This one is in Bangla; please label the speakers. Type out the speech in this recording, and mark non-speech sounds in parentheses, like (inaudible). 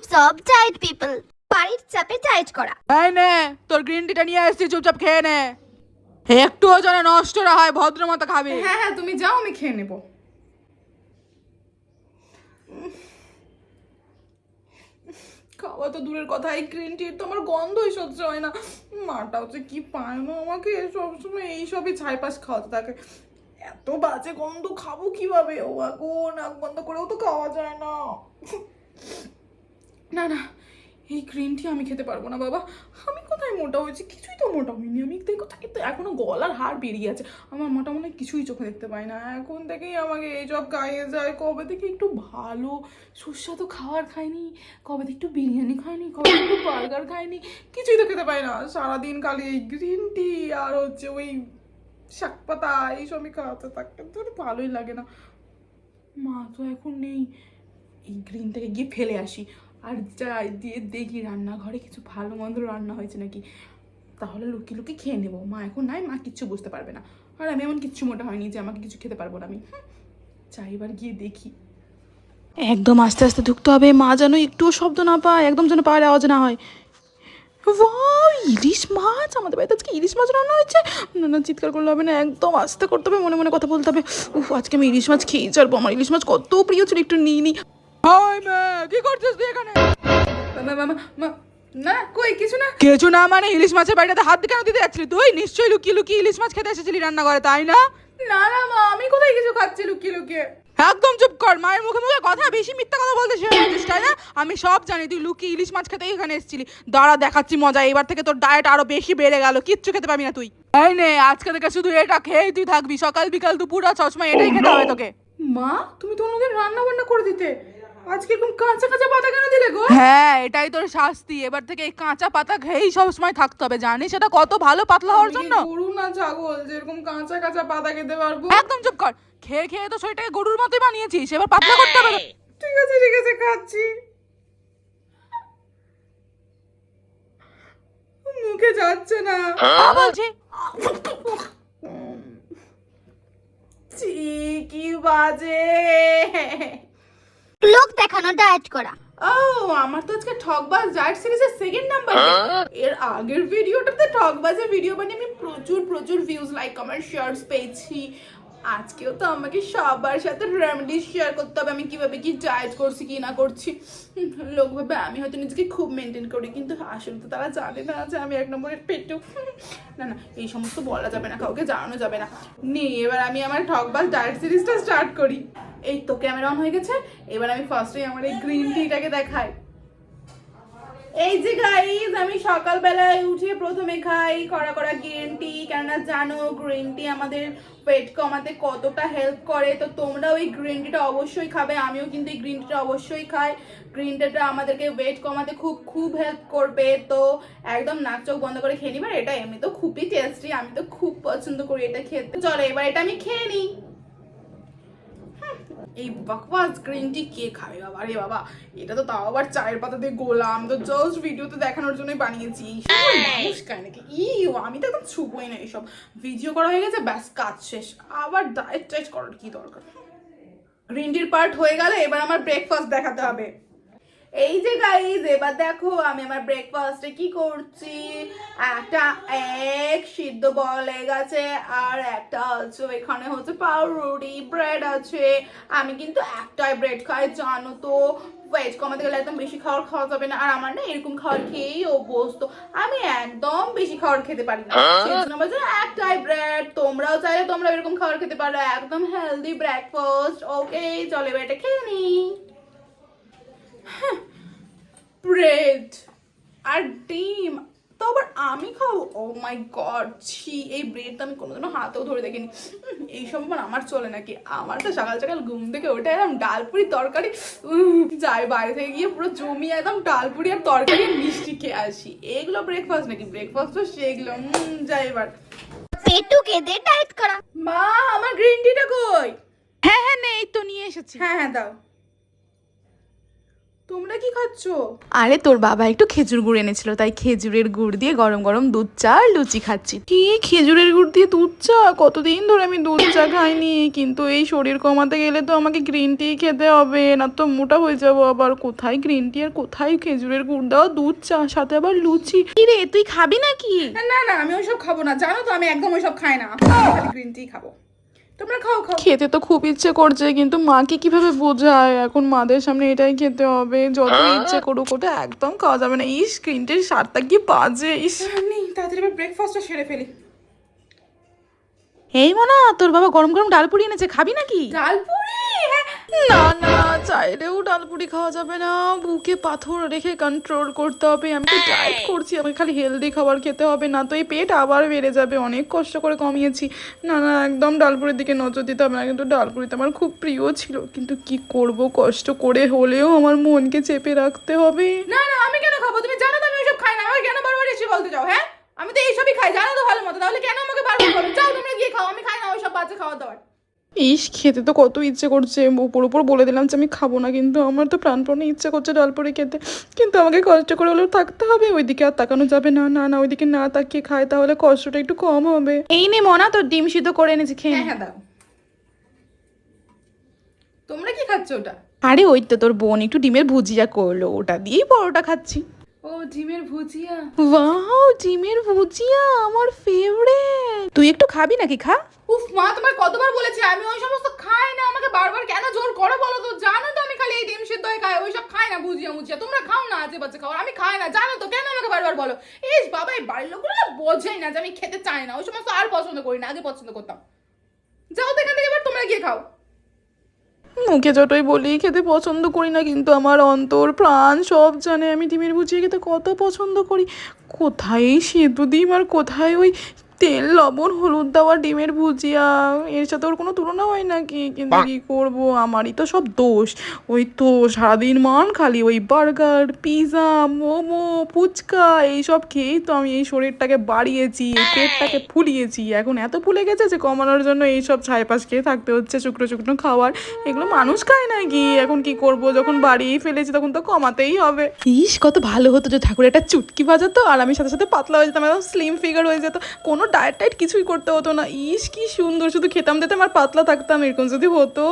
Speaker 1: টাইপস অফ ডায়েট পিপল বাড়ির চাপে ডায়েট করা
Speaker 2: এই নে তোর গ্রিন টিটা নিয়ে এসেছি চুপচাপ খেয়ে নে। একটুও যেন নষ্ট না হয় ভদ্র মতো খাবি।
Speaker 3: হ্যাঁ হ্যাঁ তুমি যাও আমি খেয়ে নেব। খাওয়া তো দূরের কথা এই গ্রিন টির তো আমার গন্ধই সহ্য হয় না। মাটা হচ্ছে কি পায় না আমাকে সবসময় এইসবই ছাইপাশ খাওয়াতে থাকে। এত বাজে গন্ধ খাব কীভাবে? ও গো নাক বন্ধ করেও তো খাওয়া যায় না। না না, এই গ্রিন টি আমি খেতে পারব না, বাবা। আমি কোথায় মোটা হয়েছি? কিছুই তো মোটা হইনি আমি দেখো থাকি তো এখনও গলার হাড় বেরিয়ে আছে। আমার মোটা মনে কিছুই চোখে দেখতে পাই না। এখন থেকেই আমাকে এইসব গায়ে যায়। কবে থেকে একটু ভালো, সুস্বাদু খাবার খাইনি, কবে থেকে একটু বিরিয়ানি খাইনি, কবে একটু বার্গার খাইনি, কিছুই তো খেতে পাই না। সারাদিন খালি এই গ্রিন টি আর হচ্ছে ওই শাক পাতা এইসবই খাওয়াতে থাকতে তো ভালোই লাগে না। মা তো এখন নেই। এই গ্রিন থেকে গিয়ে ফেলে আসি। আর যাই দিয়ে দেখি রান্নাঘরে কিছু ভালো মন্দ রান্না হয়েছে নাকি তাহলে লুকিয়ে লুকিয়ে খেয়ে নেব। মা এখন নাই মা কিচ্ছু বুঝতে পারবে না। আর আমি এমন কিচ্ছু মোটা হয়নি যে আমাকে কিছু খেতে পারব না আমি। হুম, যাই এবার গিয়ে দেখি।
Speaker 2: একদম আস্তে আস্তে ঢুকতে হবে। মা যেন একটুও শব্দ না পায় একদম যেন পায়ের আওয়াজ না হয়। ইলিশ মাছ! আমাদের বাড়িতে আজকে ইলিশ মাছ রান্না হয়েছে। না না চিৎকার করলে হবে না একদম আস্তে করতে হবে মনে মনে কথা বলতে হবে। উফ আজকে আমি ইলিশ মাছ খেয়ে ছাড়বো। আমার ইলিশ মাছ কত প্রিয় ছিল একটু নিই নি। হাই মে কি করছিস তুই এখানে?
Speaker 3: না কই কিছু না?
Speaker 2: কিছু না মানে ইলিশ মাছের বাড়িটাতে হাত কেন দিতে যাচ্ছিলি তুই? নিশ্চয়ই লুকিয়ে লুকিয়ে ইলিশ মাছ খেতে এসেছিলি রান্নাঘরে তাই না?
Speaker 3: না না মা আমি কোথায় কিছু খাচ্ছি লুকিয়ে লুকিয়ে?
Speaker 2: একদম চুপ কর মায়ের মুখে মুখে কথা বেশি মিথ্যা কথা বলতে তাই না? আমি সব জানি তুই লুকিয়ে ইলিশ মাছ খেতে এখানে এসেছিলি। দাঁড়া দেখাচ্ছি মজা এবার থেকে তোর ডায়েট আরও বেশি বেড়ে গেল কিচ্ছু খেতে পাবি না তুই। এই নে আজকে থেকে শুধু এটা খেয়েই তুই থাকবি সকাল বিকাল দুপুর আর সবসময় এটাই খেতে হবে তোকে।
Speaker 3: মা তুমি তো রান্না বান্না করে দিতে। আজকে এরকম কাঁচা কাঁচা পাতা কেন দিলে গো?
Speaker 2: হ্যাঁ এটাই তোর শাস্তি। এবার থেকে এই কাঁচা পাতা খেয়েই সবসময় থাকতে হবে জানিস? সেটা কত ভালো পাতলা হওয়ার জন্য।
Speaker 3: গরু না ছাগল যেরকম কাঁচা কাঁচা পাতা খেতে পারব?
Speaker 2: একদম চুপ কর। খেয়ে খেয়ে তো শরীরটাকে গরুর মতোই বানিয়েছিস এবার পাতলা করতে হবে
Speaker 3: ঠিক আছে ঠিক আছে খাচ্ছি। মুখে যাচ্ছে না।
Speaker 2: হ্যাঁ? বলছি
Speaker 3: কি বাজে।
Speaker 1: লোক দেখানো ডায়েট করা।
Speaker 3: ও, আমার তো আজকে ঠকবাজ ডায়েট সিরিজের সেকেন্ড নাম্বার এর আগের ভিডিওটাতে ঠকবাজের ভিডিও বানিয়ে আমি প্রচুর প্রচুর ভিউজ লাইক কমেন্ট শেয়ারস পেয়েছি। আজকেও তো আমাকে সবার সাথে রেমেডি শেয়ার করতে হবে, আমি কীভাবে কি ডায়েট করছি, কি না করছি। লোক ভাবে আমি হয়তো নিজেকে খুব মেনটেন করি, কিন্তু আসলে তো তারা জানে না যে আমি এক নম্বরের পেটু। না না, এই সমস্ত বলা যাবে না, কাউকে জানানো যাবে না। নে, এবার আমি আমার ঠকবাজ ডায়েট সিরিজটা স্টার্ট করি। এই তো ক্যামেরা অন হয়ে গেছে, এবার আমি ফার্স্টেই আমার এই গ্রিন টিটাকে দেখাই। এই যে গাইজ আমি সকালবেলায় উঠে প্রথমে খাই কড়া কড়া গ্রিন টি কেননা জানো গ্রিন টি আমাদের পেট কমাতে কতটা হেল্প করে। তো তোমরা ওই গ্রিন টিটা অবশ্যই খাবে, আমিও কিন্তু এই গ্রিন টিটা অবশ্যই খাই। গ্রিন টিটা আমাদেরকে ওয়েট কমাতে খুব খুব হেল্প করবে। তো একদম নাক চোখ বন্ধ করে খেয়ে নিবার এটা এমনি তো খুবই টেস্টি আমি তো খুব পছন্দ করি এটা খেতে। চলো, এবার এটা আমি খেয়ে নিই। এই বকবাস গ্রিন টি কে খাবে বাবা রে বাবা? এটা তো তাও আবার চায়ের পাতা দিয়ে গোলাম। তো জাস্ট ভিডিওতে দেখানোর জন্যই বানিয়েছি। মানুষ খায় ইউ আমি তো এখন ছুবোই না এইসব ভিডিও করা হয়ে গেছে, ব্যাস, কাজ শেষ। আবার ডায়েট টাইট করার কি দরকার? গ্রিন টির পার্ট হয়ে গেলে এবার আমার ব্রেকফাস্ট দেখাতে হবে। এই যে গাইজ এবার দেখো আমি আমার ব্রেকফাস্টে কি করছি? একটা এক সিদ্ধ বল এগ আছে আর একটা হচ্ছে এখানে হচ্ছে পাউরুটি ব্রেড আছে। আমি কিন্তু একটাই ব্রেড খাই জানো তো? ভেজ কমাতে গেলে একদম বেশি খাবার খাওয়া যাবে না আর আমার না এরকম খাবার খেয়েই অভ্যস্ত। আমি একদম বেশি খাবার খেতে পারি না। জন্য একটাই ব্রেড তোমরাও চাইলে তোমরা এরকম খাবার খেতে পারো একদম হেলদি ব্রেকফাস্ট ওকে চলো এবার এটা খেয়ে নিই। (laughs) ব্রেড আর ডিম। তো আবার আমি খাব? ও মাই গড ছি এই ব্রেড তো আমি কোনোদিনও হাতেও ধরে দেখিনি। এই আবার আমার চলে নাকি? আমার তো সকাল সকাল ঘুম থেকে ওঠে একদম ডালপুরি তরকারি উম, যাই বাইরে থেকে গিয়ে পুরো জমি একদম ডালপুরি আর তরকারি মিষ্টি খেয়ে আসি। এগুলো ব্রেকফাস্ট নাকি? ব্রেকফাস্ট তো সেগুলো যাই এবার।
Speaker 1: পেটু কেঁদে ডায়েট করা।
Speaker 3: মা আমার গ্রিন টিটা কই?
Speaker 2: হ্যাঁ হ্যাঁ নে এই তো নিয়ে এসেছি।
Speaker 3: হ্যাঁ হ্যাঁ দাও। তোমরা কি খাচ্ছ?
Speaker 2: আরে তোর বাবা একটু খেজুর গুড় এনেছিল তাই খেজুরের গুড় দিয়ে গরম গরম দুধ চা আর লুচি খাচ্ছি। কি? খেজুরের গুড় দিয়ে দুধ চা? কতদিন ধরে আমি দুধ চা খাইনি কিন্তু এই শরীর কমাতে গেলে তো আমাকে গ্রিন টি খেতে হবে না তো মোটা হয়ে যাব আবার। কোথায় গ্রিন টি আর কোথায় খেজুরের গুড়? দেওয়া দুধ চা সাথে আবার লুচি। কি রে তুই খাবি নাকি?
Speaker 3: না না আমি ওইসব খাব না। জানো তো আমি একদম ওইসব খাই না। গ্রিন টি খাব। তোমরা খাও খাও।
Speaker 2: খেতে তো খুব ইচ্ছে করছে কিন্তু মাকে কীভাবে বোঝায়? এখন মাদের সামনে এটাই খেতে হবে। যত ইচ্ছে করুক ওটা একদম খাওয়া যাবে না। ইস স্ক্রিনটির সারটা স্বাদটা কি বাজে ইস।
Speaker 3: নেই তাড়াতাড়ি ব্রেকফাস্টটা সেরে ফেলি।
Speaker 2: এই মনা তোর বাবা গরম গরম ডাল পুরি এনেছে খাবি নাকি?
Speaker 3: ডালপুরি হ্যাঁ
Speaker 2: না না চাইলেও ডালপুরি খাওয়া যাবে না। বুকে পাথর রেখে কন্ট্রোল করতে হবে। আমি তো ডায়েট করছি আমাকে খালি হেলদি খাবার খেতে হবে না তো। এই পেট আবার বেড়ে যাবে অনেক কষ্ট করে কমিয়েছি। না না একদম ডালপুরির দিকে নজর দিতে হবে না। কিন্তু ডালপুরিতে আমার খুব প্রিয় ছিল। কিন্তু কি করব কষ্ট করে হলেও আমার মনকে চেপে রাখতে হবে।
Speaker 3: না না আমি কেন খাব? তুমি জানো তো আমি ওইসব খাই না। আমাকে কেন বারবার এসে বলতে যাও হ্যাঁ? আমি তো এইসবই খাই জানো তো ভালো মতো। তাহলে কেন আমাকে বারবার বলো? যাও তোমরা গিয়ে খাও। আমি খাই না ওইসব বাচ্চা খাওয়া দাওয়ার।
Speaker 2: ইস খেতে তো কত ইচ্ছে করছে। উপর উপর বলে দিলাম যে আমি খাব না কিন্তু আমার তো প্রাণপণে ইচ্ছে করছে ডালপুরি খেতে। কিন্তু আমাকে কষ্ট করে হলেও থাকতে হবে। ওইদিকে আর তাকানো যাবে না। না না ওইদিকে না তাকিয়ে খায় তাহলে কষ্টটা একটু কম হবে। এই নে মনা তোর ডিম সিদ্ধ করে এনেছি খেয়ে
Speaker 3: হ্যাঁ হ্যাঁ দাও। তোমরা কি খাচ্ছ ওটা?
Speaker 2: আরে ওই তো তোর বোন একটু ডিমের ভুজিয়া করল। ওটা দিয়েই পরোটা খাচ্ছি।
Speaker 3: ও ডিমের ভুজিয়া।
Speaker 2: ওয়াও ডিমের ভুজিয়া আমার ফেভারিট তুই একটু খাবি নাকি? খা।
Speaker 3: উফ মা তোমার কতবার বলেছি আমি ওই সমস্ত খাই না আমাকে বারবার কেন জোর করো বলো তো? জানো তো আমি খালি এই ডিম সিদ্ধ খাই ওইসব খাই না ভুজিয়া মুজিয়া। তোমরা খাও না আজে বাজে খাও আমি খাই না জানো তো কেন আমাকে বারবার বলো? এই বাবা এই বাড়ির লোকগুলো না বোঝেই না যে আমি খেতে চাই না ওই সমস্ত আর পছন্দ করি না আগে পছন্দ করতাম। যাও তো এখান থেকে এবার তোমরা গিয়ে খাও।
Speaker 2: মুখে যতই বলি, খেতে পছন্দ করি না, কিন্তু আমার অন্তর, প্রাণ সব জানে। আমি ডিমের ভুজিয়া খেতে কত পছন্দ করি। কোথায় সেতু ডিম আর কোথায় ওই তেল লবণ হলুদ দেওয়া ডিমের ভুজিয়া এর সাথে ওর কোনো তুলনা হয় নাকি কিন্তু কি করব? আমারই তো সব দোষ। ওই তো সারাদিন মান খালি ওই বার্গার পিৎজা মোমো ফুচকা এইসব খেয়েই তো আমি এই শরীরটাকে বাড়িয়েছি এই পেটটাকে ফুলিয়েছি। এখন এত ফুলে গেছে যে কমানোর জন্য এইসব ছাইপাশ খেয়ে থাকতে হচ্ছে শুকনো শুকনো খাবার এগুলো মানুষ খায় নাকি এখন কি করব? যখন বাড়িয়েই ফেলেছি তখন তো কমাতেই হবে। ইস কত ভালো হতো যে ঠাকুর একটা চুটকি বাজাতো আর আমি সাথে সাথে পাতলা হয়ে যেতাম একদম স্লিম ফিগার হয়ে যেত। কোনো ডায়েট টাইট কিছুই করতে হতো না। ইস, কি সুন্দর, শুধু খেতাম, দিতাম আর পাতলা থাকতাম, এরকম যদি হতো।